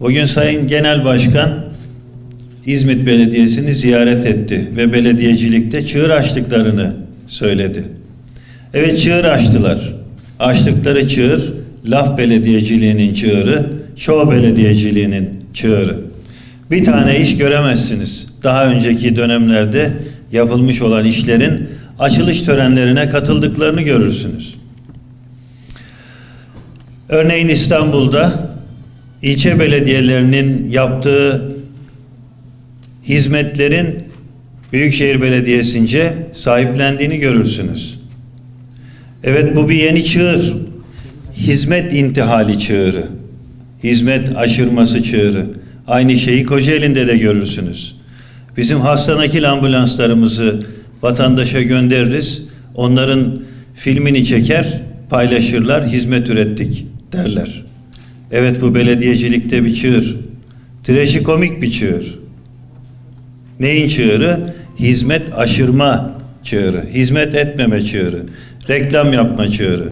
Bugün Sayın Genel Başkan İzmit Belediyesi'ni ziyaret etti ve belediyecilikte çığır açtıklarını söyledi. Evet çığır açtılar. Açtıkları çığır laf belediyeciliğinin çığırı, şov belediyeciliğinin çığırı. Bir tane iş göremezsiniz. Daha önceki dönemlerde yapılmış olan işlerin açılış törenlerine katıldıklarını görürsünüz. Örneğin İstanbul'da ilçe belediyelerinin yaptığı hizmetlerin Büyükşehir Belediyesi'nce sahiplendiğini görürsünüz. Evet bu bir yeni çığır. Hizmet intihali çığırı. Hizmet aşırması çığırı. Aynı şeyi Kocaeli'nde de görürsünüz. Bizim hasta nakil ambulanslarımızı vatandaşa göndeririz. Onların filmini çeker, paylaşırlar, hizmet ürettik derler. Evet bu belediyecilikte bir çığır. Trajikomik bir çığır. Neyin çığırı? Hizmet aşırma çığırı. Hizmet etmeme çığırı. Reklam yapma çığırı.